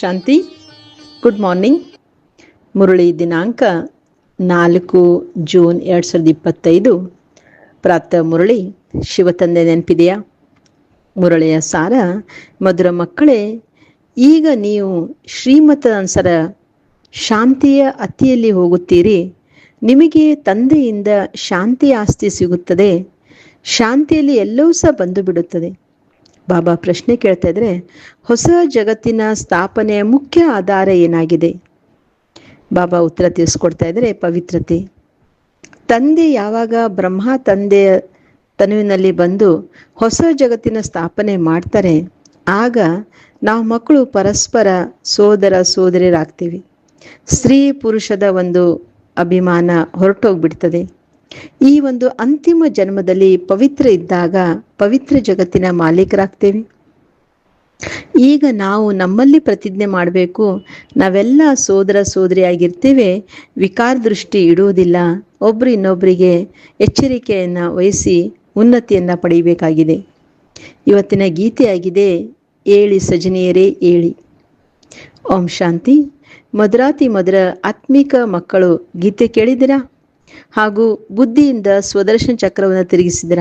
ಶಾಂತಿ. Good morning Murali ದಿನಾಂಕ ನಾಲ್ಕು June ಎರಡು ಸಾವಿರದ ಇಪ್ಪತ್ತೈದು. ಪ್ರಾತಃ ಮುರಳಿ ಶಿವತಂದೆ ನೆನಪಿದೆಯಾ? ಮುರಳಿಯ ಸಾರ, ಮಧುರ ಮಕ್ಕಳೇ, ಈಗ ನೀವು ಶ್ರೀಮತ ಅನ್ಸರ ಶಾಂತಿಯ ಅತಿಯಲ್ಲಿ ಹೋಗುತ್ತೀರಿ. ನಿಮಗೆ ತಂದೆಯಿಂದ ಶಾಂತಿ ಆಸ್ತಿ ಸಿಗುತ್ತದೆ. ಶಾಂತಿಯಲ್ಲಿ ಎಲ್ಲವೂ ಸಹ ಬಂದು ಬಿಡುತ್ತದೆ. ಬಾಬಾ ಪ್ರಶ್ನೆ ಕೇಳ್ತಾ ಇದ್ರೆ, ಹೊಸ ಜಗತ್ತಿನ ಸ್ಥಾಪನೆಯ ಮುಖ್ಯ ಆಧಾರ ಏನಾಗಿದೆ? ಬಾಬಾ ಉತ್ತರ ತಿಳಿಸ್ಕೊಡ್ತಾ ಇದ್ರೆ, ಪವಿತ್ರತೆ. ತಂದೆ ಯಾವಾಗ ಬ್ರಹ್ಮ ತಂದೆಯ ತನುವಿನಲ್ಲಿ ಬಂದು ಹೊಸ ಜಗತ್ತಿನ ಸ್ಥಾಪನೆ ಮಾಡ್ತಾರೆ, ಆಗ ನಾವು ಮಕ್ಕಳು ಪರಸ್ಪರ ಸೋದರ ಸೋದರಿಯರಾಗ್ತೀವಿ. ಸ್ತ್ರೀ ಪುರುಷದ ಒಂದು ಅಭಿಮಾನ ಹೊರಟೋಗ್ಬಿಡ್ತದೆ. ಈ ಒಂದು ಅಂತಿಮ ಜನ್ಮದಲ್ಲಿ ಪವಿತ್ರ ಇದ್ದಾಗ ಪವಿತ್ರ ಜಗತ್ತಿನ ಮಾಲೀಕರಾಗ್ತೇವೆ. ಈಗ ನಾವು ನಮ್ಮಲ್ಲಿ ಪ್ರತಿಜ್ಞೆ ಮಾಡಬೇಕು, ನಾವೆಲ್ಲ ಸೋದರ ಸೋದರಿಯಾಗಿರ್ತೇವೆ, ವಿಕಾರ ದೃಷ್ಟಿ ಇಡುವುದಿಲ್ಲ, ಒಬ್ರು ಇನ್ನೊಬ್ಬರಿಗೆ ಎಚ್ಚರಿಕೆಯನ್ನು ವಹಿಸಿ ಉನ್ನತಿಯನ್ನು ಪಡೆಯಬೇಕಾಗಿದೆ. ಇವತ್ತಿನ ಗೀತೆಯಾಗಿದೆ, ಏಳಿ ಸಜನಿಯರೇ ಏಳಿ. ಓಂ ಶಾಂತಿ. ಮಧುರಾತಿ ಮಧುರ ಆತ್ಮಿಕ ಮಕ್ಕಳು, ಗೀತೆ ಕೇಳಿದಿರಾ ಹಾಗೂ ಬುದ್ಧಿಯಿಂದ ಸ್ವದರ್ಶನ ಚಕ್ರವನ್ನು ತಿರುಗಿಸಿದ್ರ.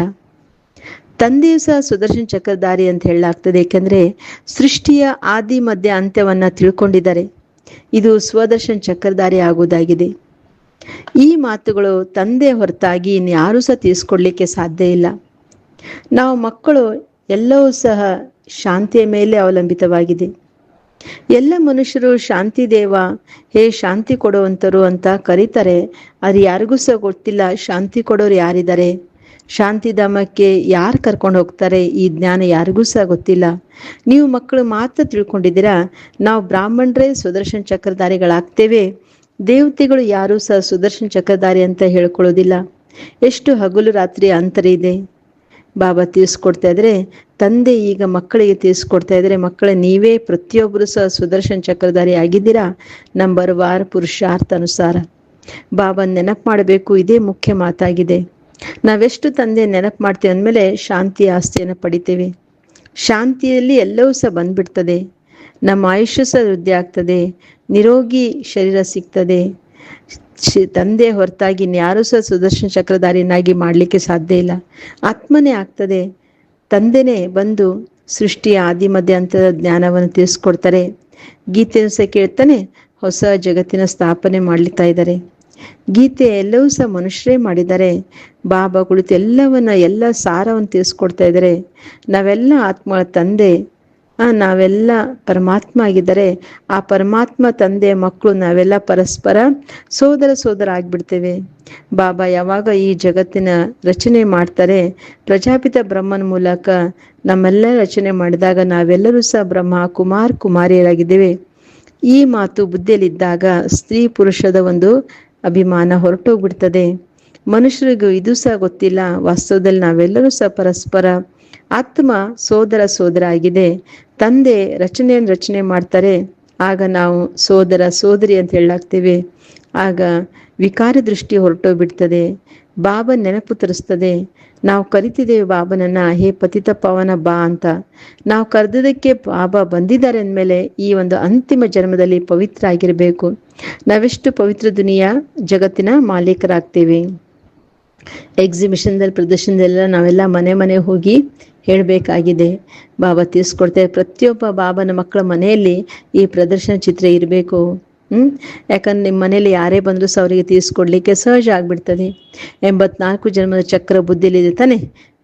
ತಂದೆಯು ಸಹ ಸುದರ್ಶನ ಚಕ್ರಧಾರಿ ಅಂತ ಹೇಳಲಾಗ್ತದೆ, ಏಕೆಂದರೆ ಸೃಷ್ಟಿಯ ಆದಿ ಮಧ್ಯ ಅಂತ್ಯವನ್ನ ತಿಳ್ಕೊಂಡಿದ್ದಾರೆ. ಇದು ಸ್ವದರ್ಶನ ಚಕ್ರಧಾರಿ ಆಗುವುದಾಗಿದೆ. ಈ ಮಾತುಗಳು ತಂದೆ ಹೊರತಾಗಿ ಇನ್ಯಾರೂ ಸಹ ತಿಳಿಸ್ಕೊಡ್ಲಿಕ್ಕೆ ಸಾಧ್ಯ ಇಲ್ಲ. ನಾವು ಮಕ್ಕಳು ಎಲ್ಲವೂ ಸಹ ಶಾಂತಿಯ ಮೇಲೆ ಅವಲಂಬಿತವಾಗಿದೆ. ಎಲ್ಲ ಮನುಷ್ಯರು ಶಾಂತಿ ದೇವ, ಹೇ ಶಾಂತಿ ಕೊಡುವಂತರು ಅಂತ ಕರೀತಾರೆ. ಅದು ಯಾರಿಗೂ ಸಹ ಗೊತ್ತಿಲ್ಲ ಶಾಂತಿ ಕೊಡೋರು ಯಾರಿದ್ದಾರೆ. ಶಾಂತಿಧಾಮಕ್ಕೆ ಯಾರು ಕರ್ಕೊಂಡು ಹೋಗ್ತಾರೆ? ಈ ಜ್ಞಾನ ಯಾರಿಗೂ ಸಹ ಗೊತ್ತಿಲ್ಲ. ನೀವು ಮಕ್ಕಳು ಮಾತ್ರ ತಿಳ್ಕೊಂಡಿದ್ದೀರಾ? ನಾವು ಬ್ರಾಹ್ಮಣರೇ ಸುದರ್ಶನ ಚಕ್ರಧಾರಿಗಳಾಗ್ತೇವೆ. ದೇವತೆಗಳು ಯಾರೂ ಸಹ ಸುದರ್ಶನ ಚಕ್ರಧಾರಿ ಅಂತ ಹೇಳ್ಕೊಳ್ಳೋದಿಲ್ಲ. ಎಷ್ಟು ಹಗಲು ರಾತ್ರಿ ಅಂತರ ಇದೆ. ಬಾಬಾ ತಿಳಿಸ್ಕೊಡ್ತಾ ಇದ್ರೆ ತಂದೆ ಈಗ ಮಕ್ಕಳಿಗೆ ತಿಳಿಸ್ಕೊಡ್ತಾ ಇದ್ರೆ ಮಕ್ಕಳ ನೀವೇ ಪ್ರತಿಯೊಬ್ಬರು ಸಹ ಸುದರ್ಶನ ಚಕ್ರಧಾರಿ ಆಗಿದ್ದೀರಾ? ನಂಬರ್ ವಾರ್ ಪುರುಷಾರ್ಥ ಅನುಸಾರ. ಬಾಬಾ ನೆನಪು ಮಾಡಬೇಕು, ಇದೇ ಮುಖ್ಯ ಮಾತಾಗಿದೆ. ನಾವೆಷ್ಟು ತಂದೆ ನೆನಪು ಮಾಡ್ತೀವಿ ಅಂದಮೇಲೆ ಶಾಂತಿ ಆಸ್ತಿಯನ್ನು ಪಡಿತೇವೆ. ಶಾಂತಿಯಲ್ಲಿ ಎಲ್ಲವೂ ಸಹ ಬಂದ್ಬಿಡ್ತದೆ. ನಮ್ಮ ಆಯುಷ್ಯ ಸಹ ವೃದ್ಧಿ ಆಗ್ತದೆ. ನಿರೋಗಿ ಶರೀರ ಸಿಗ್ತದೆ. ತಂದೆ ಹೊರತಾಗಿ ಇನ್ಯಾರೂ ಸಹ ಸುದರ್ಶನ ಚಕ್ರಧಾರಿಯನ್ನಾಗಿ ಮಾಡಲಿಕ್ಕೆ ಸಾಧ್ಯ ಇಲ್ಲ. ಆತ್ಮನೇ ಆಗ್ತದೆ. ತಂದೆನೇ ಬಂದು ಸೃಷ್ಟಿಯ ಆದಿ ಮಧ್ಯ ಅಂತ ಜ್ಞಾನವನ್ನು ತಿಳಿಸ್ಕೊಡ್ತಾರೆ. ಗೀತೆಯನ್ನು ಸಹ ಕೇಳ್ತಾನೆ ಹೊಸ ಜಗತ್ತಿನ ಸ್ಥಾಪನೆ ಮಾಡ್ಲಿತಾ ಇದ್ದಾರೆ. ಗೀತೆ ಎಲ್ಲವೂ ಸಹ ಮನುಷ್ಯರೇ ಮಾಡಿದ್ದಾರೆ. ಬಾಬಾ ಕುಳಿತು ಎಲ್ಲವನ್ನ, ಎಲ್ಲ ಸಾರವನ್ನು ತಿಳಿಸ್ಕೊಡ್ತಾ ಇದ್ದಾರೆ. ನಾವೆಲ್ಲ ಆತ್ಮಗಳ ತಂದೆ ನಾವೆಲ್ಲ ಪರಮಾತ್ಮ ಆಗಿದ್ದರೆ ಆ ಪರಮಾತ್ಮ ತಂದೆ ಮಕ್ಕಳು ನಾವೆಲ್ಲ ಪರಸ್ಪರ ಸೋದರ ಸೋದರ ಆಗ್ಬಿಡ್ತೇವೆ. ಬಾಬಾ ಯಾವಾಗ ಈ ಜಗತ್ತಿನ ರಚನೆ ಮಾಡ್ತಾರೆ, ಪ್ರಜಾಪಿತ ಬ್ರಹ್ಮನ ಮೂಲಕ ನಮ್ಮೆಲ್ಲ ರಚನೆ ಮಾಡಿದಾಗ ನಾವೆಲ್ಲರೂ ಸಹ ಬ್ರಹ್ಮ ಕುಮಾರ್ ಕುಮಾರಿಯರಾಗಿದ್ದೇವೆ. ಈ ಮಾತು ಬುದ್ಧಿಯಲ್ಲಿದ್ದಾಗ ಸ್ತ್ರೀ ಪುರುಷದ ಒಂದು ಅಭಿಮಾನ ಹೊರಟೋಗ್ಬಿಡ್ತದೆ. ಮನುಷ್ಯರಿಗೂ ಇದು ಸಹ ಗೊತ್ತಿಲ್ಲ, ವಾಸ್ತವದಲ್ಲಿ ನಾವೆಲ್ಲರೂ ಸಹ ಪರಸ್ಪರ ಆತ್ಮ ಸೋದರ ಸೋದರ ಆಗಿದೆ. ತಂದೆ ರಚನೆಯನ್ನು ರಚನೆ ಮಾಡ್ತಾರೆ. ಆಗ ನಾವು ಸೋದರ, ಸೋದರಿ ಅಂತ ಹೇಳಾಗ್ತೇವೆ ಆಗ ವಿಕಾರ ದೃಷ್ಟಿ ಹೊರಟೋಗ್ಬಿಡ್ತದೆ. ಬಾಬ ನೆನಪು ತರಿಸ್ತದೆ. ನಾವು ಕರಿತಿದ್ದೇವೆ ಬಾಬನನ್ನ, ಹೇ ಪತಿತ ಪವನ ಬಾ ಅಂತ. ನಾವು ಕರೆದದಕ್ಕೆ ಬಾಬಾ ಬಂದಿದ್ದಾರೆ ಅಂದಮೇಲೆ ಈ ಒಂದು ಅಂತಿಮ ಜನ್ಮದಲ್ಲಿ ಪವಿತ್ರ ಆಗಿರಬೇಕು. ನಾವೆಷ್ಟು ಪವಿತ್ರ ದುನಿಯಾ ಜಗತ್ತಿನ ಮಾಲೀಕರಾಗ್ತೇವೆ. ಎಕ್ಸಿಬಿಷನ್ದಲ್ಲಿ ಪ್ರದರ್ಶನದೆಲ್ಲ ನಾವೆಲ್ಲ ಮನೆ ಮನೆ ಹೋಗಿ ಹೇಳಬೇಕಾಗಿದೆ. ಬಾಬಾ ತಿಳಿಸ್ಕೊಡ್ತೇವೆ ಪ್ರತಿಯೊಬ್ಬ ಬಾಬನ ಮಕ್ಕಳ ಮನೆಯಲ್ಲಿ ಈ ಪ್ರದರ್ಶನ ಚಿತ್ರ ಇರಬೇಕು. ಹ್ಮ್? ಯಾಕಂದ್ರೆ ನಿಮ್ಮ ಮನೇಲಿ ಯಾರೇ ಬಂದರೂ ಸಹ ಅವರಿಗೆ ತೀರಿಸ್ಕೊಡ್ಲಿಕ್ಕೆ ಸಹಜ ಆಗ್ಬಿಡ್ತದೆ. ಎಂಬತ್ನಾಲ್ಕು ಜನ್ಮದ ಚಕ್ರ ಬುದ್ಧಿಲಿದೆ ತಾನೆ.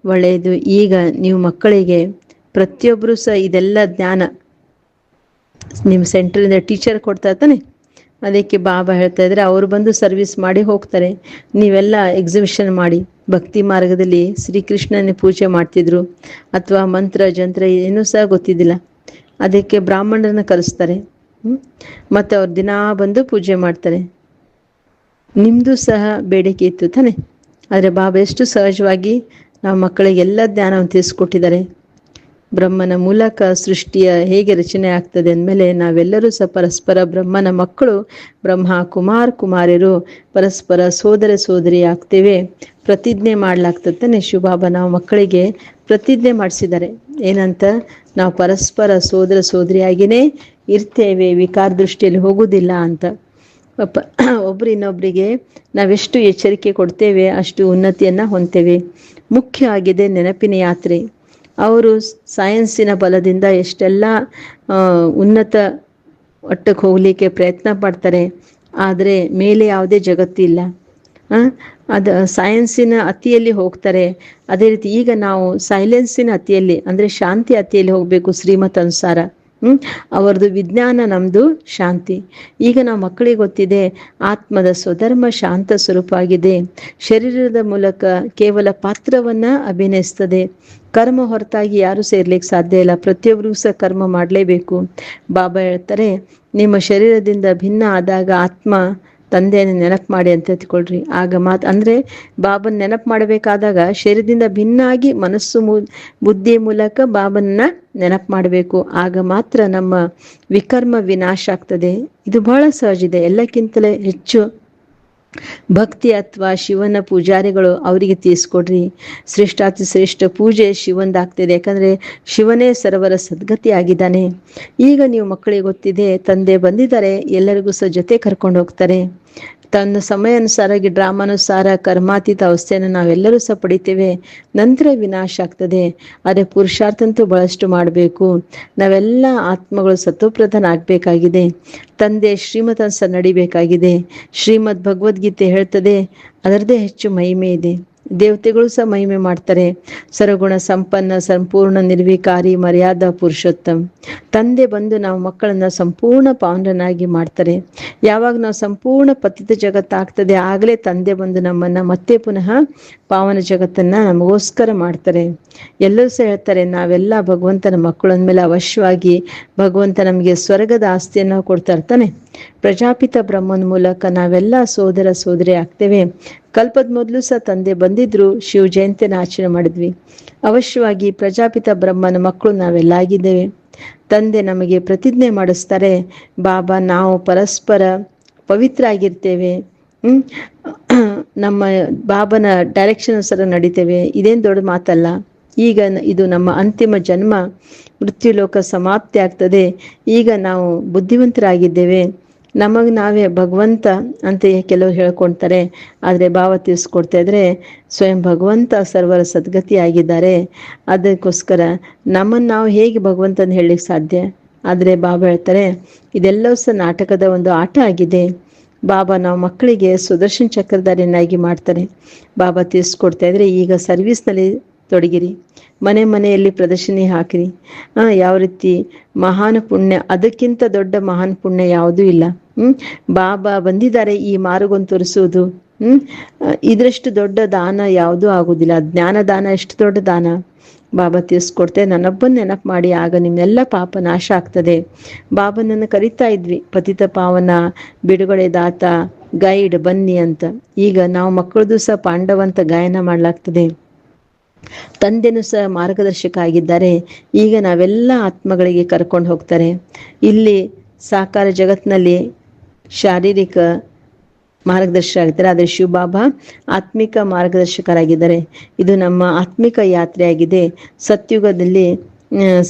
ಒಳ್ಳೆಯದು. ಈಗ ನೀವು ಮಕ್ಕಳಿಗೆ ಪ್ರತಿಯೊಬ್ಬರು ಸಹ ಇದೆಲ್ಲ ಜ್ಞಾನ. ನಿಮ್ಮ ಸೆಂಟ್ರಿಂದ ಟೀಚರ್ ಕೊಡ್ತಾ ತಾನೆ ಅದಕ್ಕೆ ಬಾಬಾ ಹೇಳ್ತಾ ಇದ್ರೆ ಅವರು ಬಂದು ಸರ್ವಿಸ್ ಮಾಡಿ ಹೋಗ್ತಾರೆ. ನೀವೆಲ್ಲ ಎಕ್ಸಿಬಿಷನ್ ಮಾಡಿ, ಭಕ್ತಿ ಮಾರ್ಗದಲ್ಲಿ ಶ್ರೀಕೃಷ್ಣನ ಪೂಜೆ ಮಾಡ್ತಿದ್ರು ಅಥವಾ ಮಂತ್ರ, ಜಂತ್ರ ಏನೂ ಸಹ ಗೊತ್ತಿದ್ದಿಲ್ಲ. ಅದಕ್ಕೆ ಬ್ರಾಹ್ಮಣರನ್ನ ಕರೆಸ್ತಾರೆ? ಮತ್ತೆ ಅವ್ರು ದಿನಾ ಬಂದು ಪೂಜೆ ಮಾಡ್ತಾರೆ. ನಿಮ್ಮದು ಸಹ ಬೇಡಿಕೆ ಇತ್ತು ತಾನೆ. ಆದರೆ ಬಾಬಾ ಎಷ್ಟು ಸಹಜವಾಗಿ ನಾವು ಮಕ್ಕಳಿಗೆಲ್ಲ ಜ್ಞಾನವನ್ನು ತಿಳಿಸ್ಕೊಟ್ಟಿದ್ದಾರೆ. ಬ್ರಹ್ಮನ ಮೂಲಕ ಸೃಷ್ಟಿಯ ಹೇಗೆ ರಚನೆ ಆಗ್ತದೆ ಅಂದಮೇಲೆ ನಾವೆಲ್ಲರೂ ಸಹ ಪರಸ್ಪರ ಬ್ರಹ್ಮನ ಮಕ್ಕಳು, ಬ್ರಹ್ಮ ಕುಮಾರ್ ಕುಮಾರಿಯರು ಪರಸ್ಪರ ಸೋದರ ಸೋದರಿ ಆಗ್ತೇವೆ. ಪ್ರತಿಜ್ಞೆ ಮಾಡ್ಲಾಗ್ತದೆ ಶಿವಬಾಬಾ ನಾವು ಮಕ್ಕಳಿಗೆ ಪ್ರತಿಜ್ಞೆ ಮಾಡಿಸಿದ್ದಾರೆ. ಏನಂತ? ನಾವು ಪರಸ್ಪರ ಸೋದರ ಸೋದರಿಯಾಗಿಯೇ ಇರ್ತೇವೆ, ವಿಕಾರ ದೃಷ್ಟಿಯಲ್ಲಿ ಹೋಗುವುದಿಲ್ಲ ಅಂತ. ಒಬ್ರು ಇನ್ನೊಬ್ಬರಿಗೆ ನಾವೆಷ್ಟು ಎಚ್ಚರಿಕೆ ಕೊಡ್ತೇವೆ, ಅಷ್ಟು ಉನ್ನತಿಯನ್ನು ಹೊಂದ್ತೇವೆ. ಮುಖ್ಯ ಆಗಿದೆ ನೆನಪಿನ ಯಾತ್ರೆ. ಅವರು ಸೈನ್ಸಿನ ಬಲದಿಂದ ಎಷ್ಟೆಲ್ಲ ಉನ್ನತ ಒಟ್ಟಕ್ಕೆ ಹೋಗಲಿಕ್ಕೆ ಪ್ರಯತ್ನ ಪಡ್ತಾರೆ, ಆದರೆ ಮೇಲೆ ಯಾವುದೇ ಜಗತ್ತಿಲ್ಲ. ಅದು ಸೈನ್ಸಿನ ಅತಿಯಲ್ಲಿ ಹೋಗ್ತಾರೆ. ಅದೇ ರೀತಿ ಈಗ ನಾವು ಸೈಲೆನ್ಸಿನ ಅತಿಯಲ್ಲಿ, ಅಂದರೆ ಶಾಂತಿ ಅತಿಯಲ್ಲಿ ಹೋಗಬೇಕು ಶ್ರೀಮತ್ ಅನುಸಾರ. ಅವರದು ವಿಜ್ಞಾನ ನಮ್ದು ಶಾಂತಿ. ಈಗ ನಾವು ಮಕ್ಕಳಿಗೆ ಗೊತ್ತಿದೆ, ಆತ್ಮದ ಸ್ವಧರ್ಮ ಶಾಂತ ಸ್ವರೂಪ ಆಗಿದೆ ಶರೀರದ ಮೂಲಕ ಕೇವಲ ಪಾತ್ರವನ್ನ ಅಭಿನಯಿಸ್ತದೆ. ಕರ್ಮ ಹೊರತಾಗಿ ಯಾರು ಸೇರ್ಲಿಕ್ಕೆ ಸಾಧ್ಯ ಇಲ್ಲ. ಪ್ರತಿಯೊಬ್ಬರಿಗೂ ಸಹ ಕರ್ಮ ಮಾಡಲೇಬೇಕು. ಬಾಬಾ ಹೇಳ್ತಾರೆ, ನಿಮ್ಮ ಶರೀರದಿಂದ ಭಿನ್ನ ಆದಾಗ ಆತ್ಮ ತಂದೆಯನ್ನು ನೆನಪು ಮಾಡಿ ಅಂತ ತಿಳ್ಕೊಳ್ರಿ ಆಗ ಮಾತು, ಅಂದ್ರೆ ಬಾಬನ್ ನೆನಪು ಮಾಡಬೇಕಾದಾಗ ಶರೀರದಿಂದ ಭಿನ್ನಾಗಿ ಮನಸ್ಸು ಬುದ್ಧಿ ಮೂಲಕ ಬಾಬನ್ನ ನೆನಪು ಮಾಡಬೇಕು. ಆಗ ಮಾತ್ರ ನಮ್ಮ ವಿಕರ್ಮ ವಿನಾಶ ಆಗ್ತದೆ. ಇದು ಬಹಳ ಸಹಜ ಇದೆ. ಎಲ್ಲಕ್ಕಿಂತಲೇ ಹೆಚ್ಚು ಭಕ್ತಿ ಅಥವಾ ಶಿವನ ಪೂಜಾರಿಗಳು ಅವರಿಗೆ ತೀರಿಸ್ಕೊಡ್ರಿ. ಶ್ರೇಷ್ಠಾತಿ ಶ್ರೇಷ್ಠ ಪೂಜೆ ಶಿವಂದಾಗ್ತಿದೆ ಯಾಕಂದ್ರೆ ಶಿವನೇ ಸರ್ವರ ಸದ್ಗತಿ ಆಗಿದ್ದಾನೆ ಈಗ ನೀವು ಮಕ್ಕಳಿಗೆ ಗೊತ್ತಿದೆ, ತಂದೆ ಬಂದಿದ್ದಾರೆ, ಎಲ್ಲರಿಗೂ ಸಹ ಜೊತೆ ಕರ್ಕೊಂಡು ಹೋಗ್ತಾರೆ. ತನ್ನ ಸಮಯ ಅನುಸಾರವಾಗಿ ಡ್ರಾಮಾನುಸಾರ ಕರ್ಮಾತೀತ ಅವಸ್ಥೆಯನ್ನು ನಾವೆಲ್ಲರೂ ಸಹ ಪಡಿತೇವೆ. ನಂತರ ವಿನಾಶ ಆಗ್ತದೆ. ಆದರೆ ಪುರುಷಾರ್ಥಂತೂ ಬಹಳಷ್ಟು ಮಾಡಬೇಕು. ನಾವೆಲ್ಲ ಆತ್ಮಗಳು ಸತ್ವಪ್ರಧಾನ ಆಗಬೇಕಾಗಿದೆ ತಂದೆ ಶ್ರೀಮತ ಸಹ ನಡಿಬೇಕಾಗಿದೆ. ಶ್ರೀಮದ್ ಭಗವದ್ಗೀತೆ ಹೇಳ್ತದೆ ಅದರದೇ ಹೆಚ್ಚು ಮಹಿಮೆ ಇದೆ. ದೇವತೆಗಳು ಸಹ ಮಹಿಮೆ ಮಾಡ್ತಾರೆ. ಸರಗುಣ ಸಂಪನ್ನ, ಸಂಪೂರ್ಣ, ನಿರ್ವಿಕಾರಿ, ಮರ್ಯಾದಾ, ಪುರುಷೋತ್ತಮ್. ತಂದೆ ಬಂದು ನಾವು ಮಕ್ಕಳನ್ನ ಸಂಪೂರ್ಣ ಪಾವನನಾಗಿ ಮಾಡ್ತಾರೆ. ಯಾವಾಗ ನಾವು ಸಂಪೂರ್ಣ ಪತಿತ ಜಗತ್ತಾಗ್ತದೆ ಆಗಲೇ ತಂದೆ ಬಂದು ನಮ್ಮನ್ನ ಮತ್ತೆ ಪುನಃ ಪಾವನ ಜಗತ್ತನ್ನ ನಮಗೋಸ್ಕರ ಮಾಡ್ತಾರೆ. ಎಲ್ಲರೂ ಸಹ ಹೇಳ್ತಾರೆ, ನಾವೆಲ್ಲ ಭಗವಂತನ ಮಕ್ಕಳು ಅಂದಮೇಲೆ ಅವಶ್ಯವಾಗಿ ಭಗವಂತ ನಮಗೆ ಸ್ವರ್ಗದ ಆಸ್ತಿಯನ್ನು ಕೊಡ್ತಾ ಇರ್ತಾನೆ ಪ್ರಜಾಪಿತ ಬ್ರಹ್ಮನ ಮೂಲಕ ನಾವೆಲ್ಲ ಸೋದರ, ಸೋದರಿ ಆಗ್ತೇವೆ. ಕಲ್ಪದ ಮೊದಲು ಸಹ ತಂದೆ ಬಂದಿದ್ರು, ಶಿವ ಜಯಂತಿನ ಆಚರಣೆ ಮಾಡಿದ್ವಿ. ಅವಶ್ಯವಾಗಿ ಪ್ರಜಾಪಿತ ಬ್ರಹ್ಮನ ಮಕ್ಕಳು ನಾವೆಲ್ಲ ಆಗಿದ್ದೇವೆ. ತಂದೆ ನಮಗೆ ಪ್ರತಿಜ್ಞೆ ಮಾಡಿಸ್ತಾರೆ, ಬಾಬಾ, ನಾವು ಪರಸ್ಪರ ಪವಿತ್ರ ಆಗಿರ್ತೇವೆ. ನಮ್ಮ ಬಾಬನ ಡೈರೆಕ್ಷನ್ ಸರ ನಡಿತೇವೆ. ಇದೇನು ದೊಡ್ಡ ಮಾತಲ್ಲ. ಈಗ ಇದು ನಮ್ಮ ಅಂತಿಮ ಜನ್ಮ. ಮೃತ್ಯುಲೋಕ ಸಮಾಪ್ತಿ ಆಗ್ತದೆ. ಈಗ ನಾವು ಬುದ್ಧಿವಂತರಾಗಿದ್ದೇವೆ. ನಮಗ್ ನಾವೇ ಭಗವಂತ ಅಂತ ಕೆಲವರು ಹೇಳ್ಕೊಳ್ತಾರೆ ಆದರೆ ಭಾವ ತಿಳಿಸ್ಕೊಡ್ತಾ ಇದ್ರೆ ಸ್ವಯಂ ಭಗವಂತ ಸರ್ವರ ಸದ್ಗತಿ ಆಗಿದ್ದಾರೆ. ಅದಕ್ಕೋಸ್ಕರ ನಮ್ಮನ್ನು ನಾವು ಹೇಗೆ ಭಗವಂತ ಅಂತ ಹೇಳಲಿಕ್ಕೆ ಸಾಧ್ಯ? ಆದರೆ ಬಾಬಾ ಹೇಳ್ತಾರೆ, ಇದೆಲ್ಲವೂ ಸಹ ನಾಟಕದ ಒಂದು ಆಟ ಆಗಿದೆ. ಬಾಬಾ ನಾವು ಮಕ್ಕಳಿಗೆ ಸುದರ್ಶನ್ ಚಕ್ರಧಾರಿಯನ್ನಾಗಿ ಮಾಡ್ತಾರೆ. ಬಾಬಾ ತಿಳಿಸ್ಕೊಡ್ತಾ ಇದ್ರೆ ಈಗ ಸರ್ವಿಸ್ನಲ್ಲಿ ತೊಡಗಿರಿ. ಮನೆ ಮನೆಯಲ್ಲಿ ಪ್ರದರ್ಶನಿ ಹಾಕಿರಿ. ಆ, ಯಾವ ರೀತಿ ಮಹಾನ್ ಪುಣ್ಯ ಅದಕ್ಕಿಂತ ದೊಡ್ಡ ಮಹಾನ್ ಪುಣ್ಯ ಯಾವುದೂ ಇಲ್ಲ. ಹ್ಮ್? ಬಾಬಾ ಬಂದಿದ್ದಾರೆ ಈ ಮಾರ್ಗವನ್ನು ತೋರಿಸುವುದು. ಹ್ಮ್? ಇದರಷ್ಟು ದೊಡ್ಡ ದಾನ ಯಾವುದೂ ಆಗುದಿಲ್ಲ ಜ್ಞಾನ ದಾನ ಎಷ್ಟು ದೊಡ್ಡ ದಾನ? ಬಾಬಾ ತಿಳಿಸ್ಕೊಡ್ತೆ. ನನ್ನೊಬ್ಬನ ನೆನಪು ಮಾಡಿ ಆಗ ನಿಮ್ಮೆಲ್ಲ ಪಾಪ ನಾಶ ಆಗ್ತದೆ. ಬಾಬನನ್ನು ಕರಿತಾ ಇದ್ವಿ. ಪತಿತ ಪಾವನ ಬಿಡುಗಡೆ ದಾತ ಗೈಡ್ ಬನ್ನಿ ಅಂತ. ಈಗ ನಾವು ಮಕ್ಕಳದು ಸಹ ಪಾಂಡವಂತ ಗಾಯನ ಮಾಡ್ಲಾಗ್ತದೆ. ತಂದೆನೂ ಸಹ ಮಾರ್ಗದರ್ಶಕ ಆಗಿದ್ದಾರೆ. ಈಗ ನಾವೆಲ್ಲ ಆತ್ಮಗಳಿಗೆ ಕರ್ಕೊಂಡು ಹೋಗ್ತಾರೆ. ಇಲ್ಲಿ ಸಾಕಾರ ಜಗತ್ತಿನಲ್ಲಿ ಶಾರೀರಿಕ ಮಾರ್ಗದರ್ಶಕ ಆಗಿದ್ದಾರೆ. ಆದರೆ ಶಿವಬಾಬಾ ಆತ್ಮಿಕ ಮಾರ್ಗದರ್ಶಕರಾಗಿದ್ದಾರೆ. ಇದು ನಮ್ಮ ಆತ್ಮಿಕ ಯಾತ್ರೆ ಆಗಿದೆ. ಸತ್ಯುಗದಲ್ಲಿ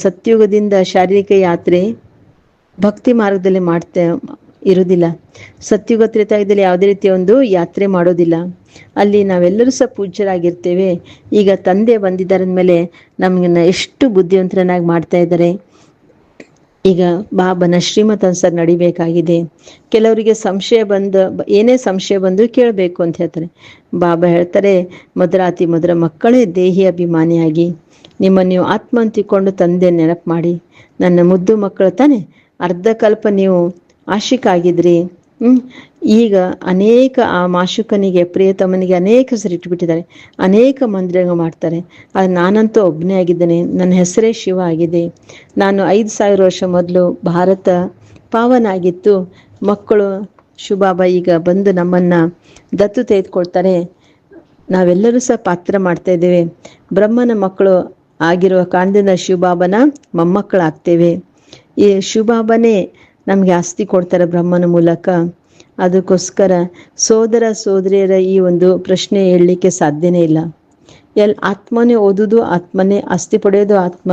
ಸತ್ಯುಗದಿಂದ ಶಾರೀರಿಕ ಯಾತ್ರೆ ಭಕ್ತಿ ಮಾರ್ಗದಲ್ಲಿ ಮಾಡ್ತಾ ಇರುವುದಿಲ್ಲ. ಸತ್ಯುಗ ತ್ರೇತಾಯುಗದಲ್ಲಿ ಯಾವುದೇ ರೀತಿಯ ಒಂದು ಯಾತ್ರೆ ಮಾಡೋದಿಲ್ಲ. ಅಲ್ಲಿ ನಾವೆಲ್ಲರೂ ಸಹ ಪೂಜ್ಯರಾಗಿರ್ತೇವೆ. ಈಗ ತಂದೆ ಬಂದಿದ್ದಾರೆ ಅಂದಮೇಲೆ ನಮಗನ್ನ ಎಷ್ಟು ಬುದ್ಧಿವಂತರನ್ನಾಗಿ ಮಾಡ್ತಾ ಇದ್ದಾರೆ. ಈಗ ಬಾಬನ ಶ್ರೀಮತ್ ಅನ್ಸರ್ ನಡಿಬೇಕಾಗಿದೆ. ಕೆಲವರಿಗೆ ಸಂಶಯ ಬಂದ, ಏನೇ ಸಂಶಯ ಬಂದು ಕೇಳಬೇಕು ಅಂತ ಹೇಳ್ತಾರೆ. ಬಾಬಾ ಹೇಳ್ತಾರೆ ಮಧುರಾತಿ ಮಧುರ ಮಕ್ಕಳೇ ದೇಹಿ ಅಭಿಮಾನಿಯಾಗಿ. ನಿಮ್ಮ ನೀವು ಆತ್ಮ ಅಂತಿಕೊಂಡು ತಂದೆ ನೆನಪು ಮಾಡಿ. ನನ್ನ ಮುದ್ದು ಮಕ್ಕಳು ತಾನೆ. ಅರ್ಧಕಲ್ಪ ನೀವು ಆಶಿಕ ಆಗಿದ್ರಿ ಈಗ ಅನೇಕ ಆ ಮಾಶುಕನಿಗೆ, ಪ್ರಿಯತಮನಿಗೆ ಅನೇಕ ಹೆಸರು ಇಟ್ಬಿಟ್ಟಿದ್ದಾರೆ. ಅನೇಕ ಮಂದಿರಗಳು ಮಾಡ್ತಾರೆ. ಅದು ನಾನಂತೂ ಒಬ್ಬನೇ ಆಗಿದ್ದೇನೆ. ನನ್ನ ಹೆಸರೇ ಶಿವ ಆಗಿದೆ. ನಾನು ಐದು ಸಾವಿರ ವರ್ಷ ಮೊದಲು ಭಾರತ ಪಾವನ ಆಗಿತ್ತು ಮಕ್ಕಳು ಶುಭಾಬ ಈಗ ಬಂದು ನಮ್ಮನ್ನ ದತ್ತು ತೆಗೆದುಕೊಳ್ತಾರೆ. ನಾವೆಲ್ಲರೂ ಸಹ ಪಾತ್ರ ಮಾಡ್ತಾ ಇದ್ದೇವೆ. ಬ್ರಹ್ಮನ ಮಕ್ಕಳು ಆಗಿರುವ ಕಾರಣದಿಂದ ಶಿವಬಾಬನ ಮೊಮ್ಮಕ್ಕಳಾಗ್ತೇವೆ. ಈ ಶಿವಬಾಬನೇ ನಮಗೆ ಆಸ್ತಿ ಕೊಡ್ತಾರೆ ಬ್ರಹ್ಮನ ಮೂಲಕ. ಅದಕ್ಕೋಸ್ಕರ ಸೋದರ ಸೋದರಿಯರ ಈ ಒಂದು ಪ್ರಶ್ನೆ ಹೇಳಲಿಕ್ಕೆ ಸಾಧ್ಯನೇ ಇಲ್ಲ. ಎಲ್ ಆತ್ಮನೇ ಓದುದು, ಆತ್ಮನೇ ಆಸ್ತಿ ಪಡೆಯೋದು, ಆತ್ಮ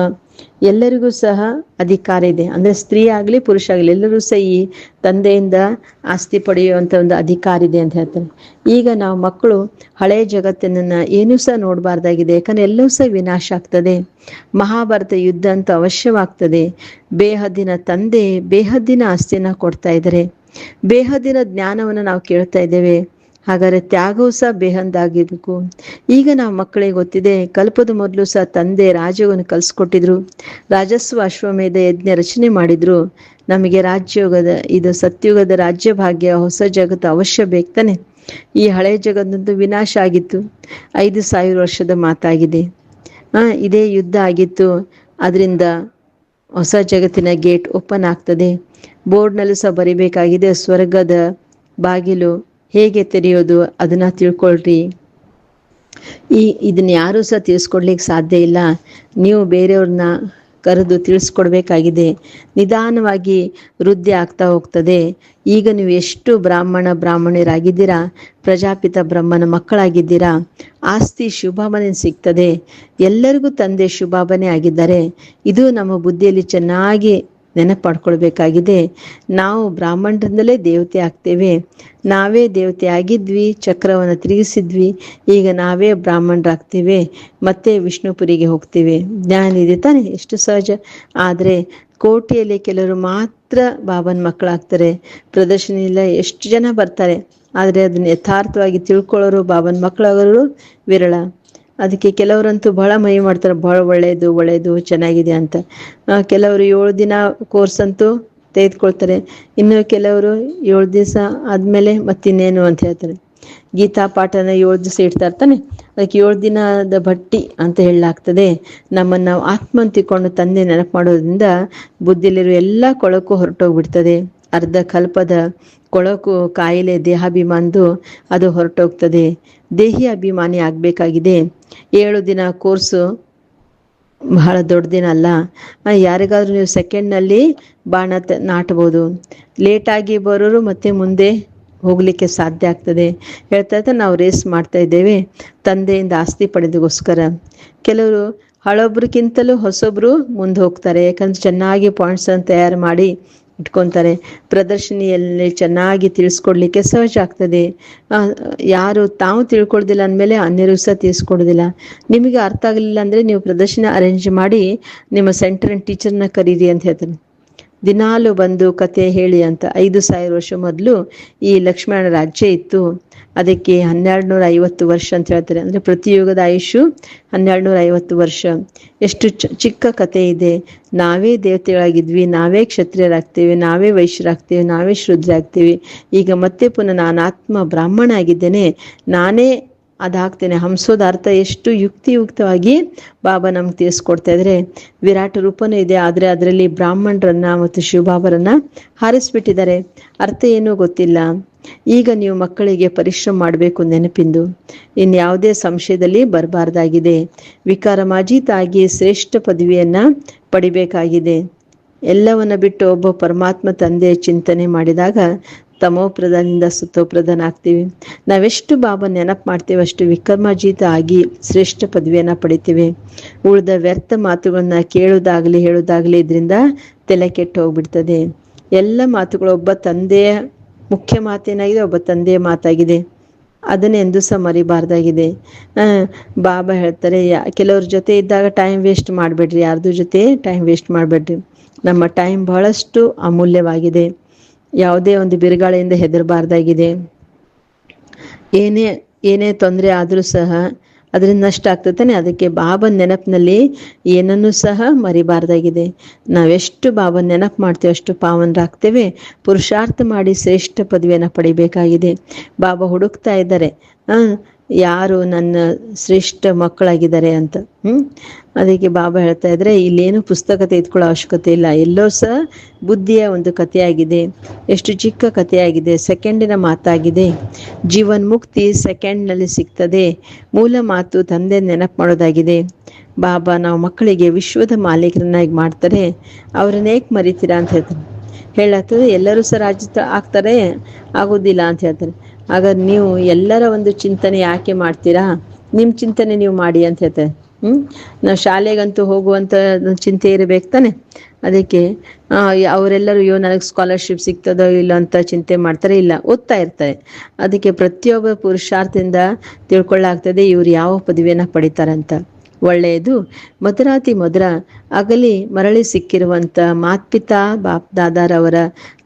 ಎಲ್ಲರಿಗೂ ಸಹ ಅಧಿಕಾರ ಇದೆ. ಅಂದ್ರೆ ಸ್ತ್ರೀ ಆಗಲಿ, ಪುರುಷ ಆಗಲಿ, ಎಲ್ಲರೂ ಸಹ ಈ ತಂದೆಯಿಂದ ಆಸ್ತಿ ಪಡೆಯುವಂತ ಒಂದು ಅಧಿಕಾರ ಇದೆ ಅಂತ ಹೇಳ್ತಾರೆ. ಈಗ ನಾವು ಮಕ್ಕಳು ಹಳೆಯ ಜಗತ್ತನ್ನ ಏನೂ ಸಹ ನೋಡಬಾರ್ದಾಗಿದೆ. ಯಾಕಂದ್ರೆ ಎಲ್ಲವೂ ಸಹ ವಿನಾಶ ಆಗ್ತದೆ. ಮಹಾಭಾರತ ಯುದ್ಧ ಅಂತೂ ಅವಶ್ಯವಾಗ್ತದೆ. ಬೇಹದ್ದಿನ ತಂದೆ, ಬೇಹದ್ದಿನ ಆಸ್ತಿಯನ್ನ ಕೊಡ್ತಾ ಇದ್ದಾರೆ. ಬೇಹದ್ದಿನ ಜ್ಞಾನವನ್ನು ನಾವು ಕೇಳ್ತಾ ಇದ್ದೇವೆ. ಹಾಗಾದ್ರೆ ತ್ಯಾಗವೂ ಸಹ ಬೇಹಂದಾಗಿರ್ಬೇಕು. ಈಗ ನಾವು ಮಕ್ಕಳಿಗೆ ಗೊತ್ತಿದೆ, ಕಲ್ಪದ ಮೊದಲು ಸಹ ತಂದೆ ರಾಜ್ಯವನ್ನು ಕಲಿಸ್ಕೊಟ್ಟಿದ್ರು. ರಾಜಸ್ವ ಅಶ್ವಮೇಧ ಯಜ್ಞ ರಚನೆ ಮಾಡಿದ್ರು. ನಮಗೆ ರಾಜ್ಯೋಗದ ಇದು ಸತ್ಯುಗದ ರಾಜ್ಯ ಭಾಗ್ಯ, ಹೊಸ ಜಗತ್ತು ಅವಶ್ಯ ಬೇಕ್ತಾನೆ ಈ ಹಳೆಯ ಜಗತ್ತಂತೂ ವಿನಾಶ ಆಗಿತ್ತು. ಐದು ಸಾವಿರ ವರ್ಷದ ಮಾತಾಗಿದೆ. ಆ, ಇದೇ ಯುದ್ಧ ಆಗಿತ್ತು. ಅದರಿಂದ ಹೊಸ ಜಗತ್ತಿನ ಗೇಟ್ ಓಪನ್ ಆಗ್ತದೆ. ಬೋರ್ಡ್ನಲ್ಲೂ ಸಹ ಬರಿಬೇಕಾಗಿದೆ, ಸ್ವರ್ಗದ ಬಾಗಿಲು. ಹೇಗೆ ತೆರೆಯೋದು ಅದನ್ನ ತಿಳ್ಕೊಳ್ರಿ. ಈ ಇದನ್ನ ಯಾರೂ ಸಹ ತಿಳಿಸ್ಕೊಡ್ಲಿಕ್ಕೆ ಸಾಧ್ಯ ಇಲ್ಲ. ನೀವು ಬೇರೆಯವ್ರನ್ನ ಕರೆದು ತಿಳಿಸ್ಕೊಡ್ಬೇಕಾಗಿದೆ. ನಿಧಾನವಾಗಿ ವೃದ್ಧಿ ಆಗ್ತಾ ಹೋಗ್ತದೆ. ಈಗ ನೀವು ಎಷ್ಟು ಬ್ರಾಹ್ಮಣ, ಬ್ರಾಹ್ಮಣರಾಗಿದ್ದೀರಾ? ಪ್ರಜಾಪಿತ ಬ್ರಹ್ಮನ ಮಕ್ಕಳಾಗಿದ್ದೀರಾ? ಆಸ್ತಿ ಶುಭಾಬನೆ ಸಿಗ್ತದೆ. ಎಲ್ಲರಿಗೂ ತಂದೆ ಶುಭಾಬನೆ ಆಗಿದ್ದಾರೆ. ಇದು ನಮ್ಮ ಬುದ್ಧಿಯಲ್ಲಿ ಚೆನ್ನಾಗಿ ನೆನಪು ಮಾಡ್ಕೊಳ್ಬೇಕಾಗಿದೆ ನಾವು ಬ್ರಾಹ್ಮಣರಿಂದಲೇ ದೇವತೆ ಆಗ್ತೇವೆ. ನಾವೇ ದೇವತೆ ಆಗಿದ್ವಿ, ಚಕ್ರವನ್ನು ತಿರುಗಿಸಿದ್ವಿ. ಈಗ ನಾವೇ ಬ್ರಾಹ್ಮಣರಾಗ್ತೇವೆ. ಮತ್ತೆ ವಿಷ್ಣುಪುರಿಗೆ ಹೋಗ್ತೇವೆ. ಜ್ಞಾನ ಇದೆ ತಾನೆ, ಎಷ್ಟು ಸಹಜ. ಆದರೆ ಕೋಟೆಯಲ್ಲಿ ಕೆಲವರು ಮಾತ್ರ ಬಾಬನ ಮಕ್ಕಳಾಗ್ತಾರೆ. ಪ್ರದರ್ಶನ ಎಷ್ಟು ಜನ ಬರ್ತಾರೆ. ಆದರೆ ಅದನ್ನ ಯಥಾರ್ಥವಾಗಿ ತಿಳ್ಕೊಳ್ಳೋರು ಬಾಬನ ಮಕ್ಕಳಾಗೋರು ವಿರಳ. ಅದಕ್ಕೆ ಕೆಲವರಂತೂ ಬಹಳ ಮೈ ಮಾಡ್ತಾರೆ, ಬಹಳ ಒಳ್ಳೆಯದು ಒಳ್ಳೆಯದು ಚೆನ್ನಾಗಿದೆ ಅಂತ. ಕೆಲವರು ಏಳು ದಿನ ಕೋರ್ಸ್ ಅಂತೂ ತೆಗೆದುಕೊಳ್ತಾರೆ. ಇನ್ನು ಕೆಲವರು ಏಳು ದಿವಸ ಆದಮೇಲೆ ಮತ್ತಿನ್ನೇನು ಅಂತ ಹೇಳ್ತಾರೆ. ಗೀತಾ ಪಾಠನ ಏಳು ದಿವಸ ಇಡ್ತಾ ಇರ್ತಾನೆ. ಅದಕ್ಕೆ ಏಳು ದಿನದ ಬಟ್ಟಿ ಅಂತ ಹೇಳಲಾಗ್ತದೆ. ನಮ್ಮನ್ನು ನಾವು ಆತ್ಮ ಅಂತಿಕೊಂಡು ತಂದೆ ನೆನಪು ಮಾಡೋದ್ರಿಂದ ಬುದ್ಧಿಲಿರುವ ಎಲ್ಲ ಕೊಳಕು ಹೊರಟೋಗ್ಬಿಡ್ತದೆ. ಅರ್ಧ ಕಲ್ಪದ ಕೊಳಕು ಕಾಯಿಲೆ ದೇಹಾಭಿಮಾನದು ಅದು ಹೊರಟೋಗ್ತದೆ. ದೇಹಿ ಅಭಿಮಾನಿ ಆಗಬೇಕಾಗಿದೆ. ಏಳು ದಿನ ಕೋರ್ಸು, ಬಹಳ ದೊಡ್ಡ ದಿನ ಅಲ್ಲ. ಯಾರಿಗಾದರೂ ನೀವು ಸೆಕೆಂಡ್ನಲ್ಲಿ ಬಾಣ ನಾಟ್ಬೋದು. ಲೇಟಾಗಿ ಬರೋರು ಮತ್ತೆ ಮುಂದೆ ಹೋಗಲಿಕ್ಕೆ ಸಾಧ್ಯ ಆಗ್ತದೆ. ಹೇಳ್ತಾ ಇದ್ದ ನಾವು ರೇಸ್ ಮಾಡ್ತಾ ಇದ್ದೇವೆ. ತಂದೆಯಿಂದ ಆಸ್ತಿ ಪಡೆದಗೋಸ್ಕರ ಕೆಲವರು ಹಳೊಬ್ರಿಗಿಂತಲೂ ಹೊಸೊಬ್ರು ಮುಂದೆ ಹೋಗ್ತಾರೆ. ಯಾಕಂದ್ರೆ ಚೆನ್ನಾಗಿ ಪಾಯಿಂಟ್ಸ್ ಅನ್ನು ತಯಾರು ಮಾಡಿ ಇಟ್ಕೊತಾರೆ. ಪ್ರದರ್ಶನಿಯಲ್ಲಿ ಚೆನ್ನಾಗಿ ತಿಳಿಸ್ಕೊಡ್ಲಿಕ್ಕೆ ಸಹಜ ಆಗ್ತದೆ. ಯಾರು ತಾವು ತಿಳ್ಕೊಳ್ದಿಲ್ಲ ಅಂದಮೇಲೆ ಅನ್ಯರು ಸಹ ತಿಳಿಸ್ಕೊಡೋದಿಲ್ಲ. ನಿಮಗೆ ಅರ್ಥ ಆಗಲಿಲ್ಲ ಅಂದರೆ ನೀವು ಪ್ರದರ್ಶನ ಅರೇಂಜ್ ಮಾಡಿ ನಿಮ್ಮ ಸೆಂಟರ್ ಟೀಚರ್ನ ಕರೀರಿ ಅಂತ ಹೇಳ್ತಾರೆ. ದಿನಾಲು ಬಂದು ಕತೆ ಹೇಳಿ ಅಂತ ಐದು ಸಾವಿರ ವರ್ಷ ಮೊದಲು ಈ ಲಕ್ಷ್ಮಣ ರಾಜ್ಯ ಇತ್ತು. ಅದಕ್ಕೆ ಹನ್ನೆರಡು ನೂರ ಐವತ್ತು ವರ್ಷ ಅಂತ ಹೇಳ್ತಾರೆ. ಅಂದರೆ ಪ್ರತಿ ಯುಗದ ಆಯುಷು ಹನ್ನೆರಡು ನೂರ ಐವತ್ತು ವರ್ಷ. ಎಷ್ಟು ಚಿಕ್ಕ ಕತೆ ಇದೆ. ನಾವೇ ದೇವತೆಗಳಾಗಿದ್ವಿ, ನಾವೇ ಕ್ಷತ್ರಿಯರಾಗ್ತೇವೆ, ನಾವೇ ವೈಶ್ಯರಾಗ್ತೇವೆ, ನಾವೇ ಶೂದ್ರಾಗ್ತೇವೆ. ಈಗ ಮತ್ತೆ ಪುನಃ ನಾನು ಆತ್ಮ ಬ್ರಾಹ್ಮಣ ಆಗಿದ್ದೇನೆ ನಾನೇ ಅದಾಗ್ತೇನೆ. ಹಂಸೋದ ಅರ್ಥ ಎಷ್ಟು ಯುಕ್ತಿಯುಕ್ತವಾಗಿ ಬಾಬಾ ನಮ್ಗೆ ತಿಳಿಸ್ಕೊಡ್ತಾ ಇದ್ರೆ. ವಿರಾಟ ರೂಪನೂ ಇದೆ, ಆದರೆ ಅದರಲ್ಲಿ ಬ್ರಾಹ್ಮಣರನ್ನ ಮತ್ತು ಶಿವಬಾಬರನ್ನ ಹಾರಿಸ್ಬಿಟ್ಟಿದ್ದಾರೆ. ಅರ್ಥ ಏನೂ ಗೊತ್ತಿಲ್ಲ. ಈಗ ನೀವು ಮಕ್ಕಳಿಗೆ ಪರಿಶ್ರಮ ಮಾಡಬೇಕು ನೆನಪಿಂದು. ಇನ್ಯಾವುದೇ ಸಂಶಯದಲ್ಲಿ ಬರಬಾರ್ದಾಗಿದೆ. ವಿಕಾರ ಮಾಜಿ ತಾಗಿ ಶ್ರೇಷ್ಠ ಪದವಿಯನ್ನ ಪಡಿಬೇಕಾಗಿದೆ. ಎಲ್ಲವನ್ನ ಬಿಟ್ಟು ಒಬ್ಬ ಪರಮಾತ್ಮ ತಂದೆ ಚಿಂತನೆ ಮಾಡಿದಾಗ ತಮೋಪ್ರಧಾನದಿಂದ ಸುತ್ತೋಪ್ರದನಾಗ್ತೀವಿ ನಾವೆಷ್ಟು ಬಾಬಾ ನೆನಪು ಮಾಡ್ತೀವಿ ಅಷ್ಟು ವಿಕರ್ಮಜೀತ ಆಗಿ ಶ್ರೇಷ್ಠ ಪದವಿಯನ್ನ ಪಡಿತೀವಿ. ಉಳಿದ ವ್ಯರ್ಥ ಮಾತುಗಳನ್ನ ಕೇಳೋದಾಗ್ಲಿ ಹೇಳೋದಾಗ್ಲಿ ಇದರಿಂದ ತಲೆ ಕೆಟ್ಟು ಹೋಗ್ಬಿಡ್ತದೆ. ಎಲ್ಲ ಮಾತುಗಳು ಒಬ್ಬ ತಂದೆಯ ಮುಖ್ಯ ಮಾತೇನಾಗಿದೆ, ಒಬ್ಬ ತಂದೆಯ ಮಾತಾಗಿದೆ. ಅದನ್ನ ಎಂದು ಸಹ ಮರಿಬಾರ್ದಾಗಿದೆ ಬಾಬಾ ಹೇಳ್ತಾರೆ, ಯಾ, ಕೆಲವ್ರ ಜೊತೆ ಇದ್ದಾಗ ಟೈಮ್ ವೇಸ್ಟ್ ಮಾಡಬೇಡ್ರಿ, ಯಾರ್ದು ಜೊತೆ ಟೈಮ್ ವೇಸ್ಟ್ ಮಾಡಬೇಡ್ರಿ. ನಮ್ಮ ಟೈಮ್ ಬಹಳಷ್ಟು ಅಮೂಲ್ಯವಾಗಿದೆ. ಯಾವುದೇ ಒಂದು ಬಿರುಗಾಳಿಯಿಂದ ಹೆದರಬಾರ್ದಾಗಿದೆ. ಏನೇ ಏನೇ ತೊಂದರೆ ಆದರೂ ಸಹ ಅದರಿಂದ ನಷ್ಟ ಆಗ್ತತಾನೆ ಅದಕ್ಕೆ ಬಾಬನ ನೆನಪಿನಲ್ಲಿ ಏನನ್ನೂ ಸಹ ಮರಿಬಾರ್ದಾಗಿದೆ. ನಾವೆಷ್ಟು ಬಾಬನ ನೆನಪು ಮಾಡ್ತೇವೆ ಅಷ್ಟು ಪಾವನರಾಗ್ತೇವೆ. ಪುರುಷಾರ್ಥ ಮಾಡಿ ಶ್ರೇಷ್ಠ ಪದವಿಯನ್ನು ಪಡಿಬೇಕಾಗಿದೆ. ಬಾಬಾ ಹುಡುಕ್ತಾ ಇದ್ದಾರೆ. ಯಾರು ನನ್ನ ಶ್ರೇಷ್ಠ ಮಕ್ಕಳಾಗಿದ್ದಾರೆ ಅಂತ. ಹ್ಮ್? ಅದಕ್ಕೆ ಬಾಬಾ ಹೇಳ್ತಾ ಇದ್ರೆ, ಇಲ್ಲೇನು ಪುಸ್ತಕ ತೆಗೆದುಕೊಳ್ಳೋ ಅವಶ್ಯಕತೆ ಇಲ್ಲ. ಎಲ್ಲೋ ಸಹ ಬುದ್ಧಿಯ ಒಂದು ಕಥೆಯಾಗಿದೆ. ಎಷ್ಟು ಚಿಕ್ಕ ಕಥೆಯಾಗಿದೆ. ಸೆಕೆಂಡಿನ ಮಾತಾಗಿದೆ. ಜೀವನ್ ಮುಕ್ತಿ ಸೆಕೆಂಡ್ನಲ್ಲಿ ಸಿಗ್ತದೆ. ಮೂಲ ಮಾತು ತಂದೆ ನೆನಪು ಮಾಡೋದಾಗಿದೆ. ಬಾಬಾ, ನಾವು ಮಕ್ಕಳಿಗೆ ವಿಶ್ವದ ಮಾಲೀಕರನ್ನಾಗಿ ಮಾಡ್ತಾರೆ. ಅವ್ರನ್ನ ಏಕೆ ಮರಿತೀರಾ ಅಂತ ಹೇಳ್ತಾರೆ. ಹೇಳತ್ತದ ಎಲ್ಲರೂ ಸಹ ರಾಜ್ಯ ಆಗ್ತಾರೆ, ಆಗೋದಿಲ್ಲ ಅಂತ ಹೇಳ್ತಾರೆ. ಆಗ ನೀವು ಎಲ್ಲರ ಒಂದು ಚಿಂತನೆ ಯಾಕೆ ಮಾಡ್ತೀರಾ? ನಿಮ್ಮ ಚಿಂತನೆ ನೀವು ಮಾಡಿ ಅಂತ ಹೇಳ್ತಾರೆ. ಹ್ಮ್? ನಾವು ಶಾಲೆಗಂತೂ ಹೋಗುವಂತ ಚಿಂತೆ ಇರಬೇಕು ತಾನೆ. ಅದಕ್ಕೆ ಅವರೆಲ್ಲರೂ, ಅಯ್ಯೋ, ನನಗೆ ಸ್ಕಾಲರ್ಶಿಪ್ ಸಿಗ್ತದೋ ಇಲ್ಲ ಅಂತ ಚಿಂತೆ ಮಾಡ್ತಾರೆ. ಇಲ್ಲ, ಓದ್ತಾ ಇರ್ತಾರೆ. ಅದಕ್ಕೆ ಪ್ರತಿಯೊಬ್ಬ ಪುರುಷಾರ್ಥದಿಂದ ತಿಳ್ಕೊಳ್ಳಾಗ್ತದೆ ಇವ್ರು ಯಾವ ಪದವಿಯನ್ನ ಪಡಿತಾರಂತ. ಒಳ್ಳೆಯದು. ಮಧುರಾತಿ ಮಧುರ, ಅಗಲಿ ಮರಳಿ ಸಿಕ್ಕಿರುವಂಥ ಮಾತ್ಪಿತಾ ಬಾಪ್ ದಾದಾರವರ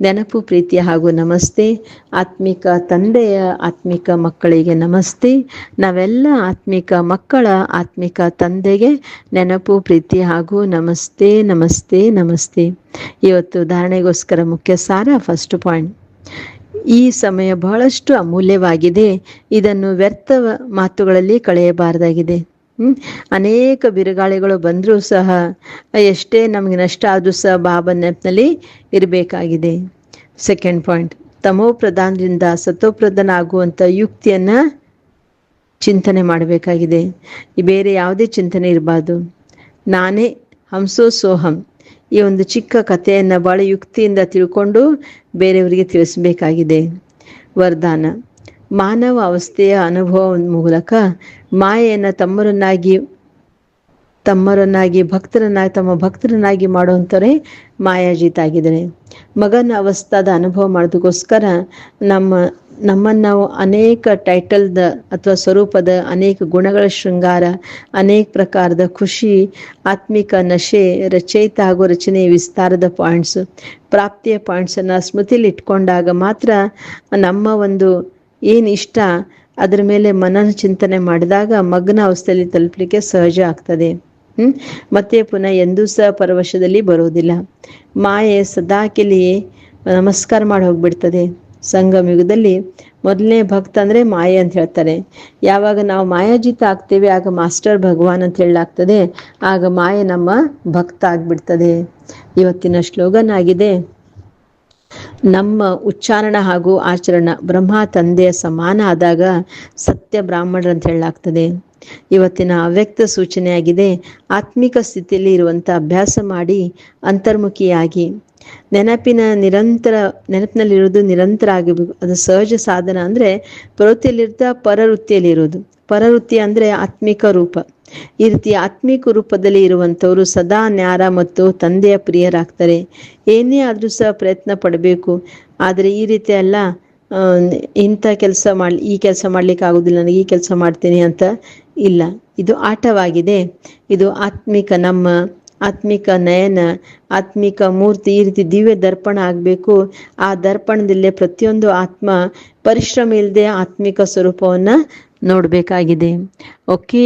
ನೆನಪು, ಪ್ರೀತಿಯ ಹಾಗೂ ನಮಸ್ತೆ. ಆತ್ಮಿಕ ತಂದೆಯ ಆತ್ಮಿಕ ಮಕ್ಕಳಿಗೆ ನಮಸ್ತೆ. ನಾವೆಲ್ಲ ಆತ್ಮಿಕ ಮಕ್ಕಳ ಆತ್ಮಿಕ ತಂದೆಗೆ ನೆನಪು, ಪ್ರೀತಿ ಹಾಗೂ ನಮಸ್ತೆ ನಮಸ್ತೆ ನಮಸ್ತೆ. ಇವತ್ತು ಧಾರಣೆಗೋಸ್ಕರ ಮುಖ್ಯ ಸಾರ ಫಸ್ಟ್ ಪಾಯಿಂಟ್ ಈ ಸಮಯ ಬಹಳಷ್ಟು ಅಮೂಲ್ಯವಾಗಿದೆ. ಇದನ್ನು ವ್ಯರ್ಥ ಮಾತುಗಳಲ್ಲಿ ಕಳೆಯಬಾರದಾಗಿದೆ. ಅನೇಕ ಬಿರುಗಾಳಿಗಳು ಬಂದರೂ ಸಹ ಎಷ್ಟೇ ನಮಗೆ ನಷ್ಟ ಆದರೂ ಸಹ ಬಾಬಾ ನೆಪ್ನಲ್ಲಿ ಇರಬೇಕಾಗಿದೆ. ಸೆಕೆಂಡ್ ಪಾಯಿಂಟ್ ತಮೋ ಪ್ರಧಾನದಿಂದ ಸತೋಪ್ರಧಾನ ಆಗುವಂಥ ಯುಕ್ತಿಯನ್ನ ಚಿಂತನೆ ಮಾಡಬೇಕಾಗಿದೆ. ಬೇರೆ ಯಾವುದೇ ಚಿಂತನೆ ಇರಬಾರ್ದು. ನಾನೇ ಹಂಸೋ ಸೋಹಂ. ಈ ಒಂದು ಚಿಕ್ಕ ಕಥೆಯನ್ನು ಬಹಳ ಯುಕ್ತಿಯಿಂದ ತಿಳ್ಕೊಂಡು ಬೇರೆಯವರಿಗೆ ತಿಳಿಸಬೇಕಾಗಿದೆ. ವರದಾನ. ಮಾನವ ಅವಸ್ಥೆಯ ಅನುಭವ ಮೂಲಕ ಮಾಯೆಯನ್ನು ತಮ್ಮರನ್ನಾಗಿ ತಮ್ಮರನ್ನಾಗಿ, ಭಕ್ತರನ್ನಾಗಿ, ತಮ್ಮ ಭಕ್ತರನ್ನಾಗಿ ಮಾಡುವಂಥವರೇ ಮಾಯಾಜೀತ ಆಗಿದ್ದಾರೆ. ಮಗನ ಅವಸ್ಥಾದ ಅನುಭವ ಮಾಡೋದಕ್ಕೋಸ್ಕರ ನಮ್ಮ, ನಮ್ಮನ್ನು ನಾವು ಅನೇಕ ಟೈಟಲ್ದ ಅಥವಾ ಸ್ವರೂಪದ ಅನೇಕ ಗುಣಗಳ ಶೃಂಗಾರ, ಅನೇಕ ಪ್ರಕಾರದ ಖುಷಿ, ಆತ್ಮಿಕ ನಶೆ, ರಚಯಿತ ಹಾಗೂ ರಚನೆ ವಿಸ್ತಾರದ ಪಾಯಿಂಟ್ಸ್, ಪ್ರಾಪ್ತಿಯ ಪಾಯಿಂಟ್ಸನ್ನು ಸ್ಮೃತಿಲಿ ಇಟ್ಕೊಂಡಾಗ ಮಾತ್ರ ನಮ್ಮ ಒಂದು ಏನು ಇಷ್ಟ ಅದರ ಮೇಲೆ ಮನನ ಚಿಂತನೆ ಮಾಡಿದಾಗ ಮಗ್ನ ಅವಸ್ಥೆಯಲ್ಲಿ ತಲುಪಲಿಕ್ಕೆ ಸಹಜ ಆಗ್ತದೆ. ಮತ್ತೆ ಪುನಃ ಎಂದೂ ಸಹ ಪರವಶದಲ್ಲಿ ಬರುವುದಿಲ್ಲ. ಮಾಯೆ ಸದಾ ಕೆಲಿ ನಮಸ್ಕಾರ ಮಾಡಿ ಹೋಗ್ಬಿಡ್ತದೆ. ಸಂಗಮ ಯುಗದಲ್ಲಿ ಮೊದಲನೇ ಭಕ್ತ ಅಂದ್ರೆ ಮಾಯೆ ಅಂತ ಹೇಳ್ತಾರೆ. ಯಾವಾಗ ನಾವು ಮಾಯಾಜಿತ ಆಗ್ತೇವೆ, ಆಗ ಮಾಸ್ಟರ್ ಭಗವಾನ್ ಅಂತ ಹೇಳಲಾಗ್ತದೆ. ಆಗ ಮಾಯೆ ನಮ್ಮ ಭಕ್ತ ಆಗ್ಬಿಡ್ತದೆ. ಇವತ್ತಿನ ಶ್ಲೋಗನ್ ಆಗಿದೆ ನಮ್ಮ ಉಚ್ಚಾರಣ ಹಾಗೂ ಆಚರಣ ಬ್ರಹ್ಮ ತಂದೆಯ ಸಮಾನ ಆದಾಗ ಸತ್ಯ ಬ್ರಾಹ್ಮಣರು ಅಂತ ಹೇಳಲಾಗ್ತದೆ. ಇವತ್ತಿನ ಅವ್ಯಕ್ತ ಸೂಚನೆಯಾಗಿದೆ, ಆತ್ಮಿಕ ಸ್ಥಿತಿಯಲ್ಲಿ ಇರುವಂಥ ಅಭ್ಯಾಸ ಮಾಡಿ ಅಂತರ್ಮುಖಿಯಾಗಿ. ನೆನಪಿನ ನಿರಂತರ ನೆನಪಿನಲ್ಲಿರೋದು ನಿರಂತರ ಆಗಿರ್ಬೇಕು. ಅದು ಸಹಜ ಸಾಧನ ಅಂದ್ರೆ ಪ್ರವೃತ್ತಿಯಲ್ಲಿರ್ತಾ ಪರವೃತ್ತಿಯಲ್ಲಿರೋದು ಪರವೃತ್ತಿ ಅಂದರೆ ಆತ್ಮಿಕ ರೂಪ. ಈ ರೀತಿ ಆತ್ಮಿಕ ರೂಪದಲ್ಲಿ ಇರುವಂಥವರು ಸದಾ ನ್ಯಾರ ಮತ್ತು ತಂದೆಯ ಪ್ರಿಯರಾಗ್ತಾರೆ. ಏನೇ ಆದರೂ ಸಹ ಪ್ರಯತ್ನ ಪಡಬೇಕು. ಆದರೆ ಈ ರೀತಿ ಅಲ್ಲ ಇಂಥ ಕೆಲಸ ಮಾಡಿ, ಈ ಕೆಲಸ ಮಾಡ್ಲಿಕ್ಕೆ ಆಗೋದಿಲ್ಲ, ನನಗೆ ಈ ಕೆಲಸ ಮಾಡ್ತೀನಿ ಅಂತ ಇಲ್ಲ. ಇದು ಆಟವಾಗಿದೆ. ಇದು ಆತ್ಮಿಕ ನಮ್ಮ ಆತ್ಮಿಕ ನಯನ, ಆತ್ಮಿಕ ಮೂರ್ತಿ ಈ ರೀತಿ ದಿವ್ಯ ದರ್ಪಣ ಆಗಬೇಕು. ಆ ದರ್ಪಣದಲ್ಲೇ ಪ್ರತಿಯೊಂದು ಆತ್ಮ ಪರಿಶ್ರಮ ಇಲ್ಲದೆ ಆತ್ಮಿಕ ಸ್ವರೂಪವನ್ನು ನೋಡಬೇಕಾಗಿದೆ. Okay.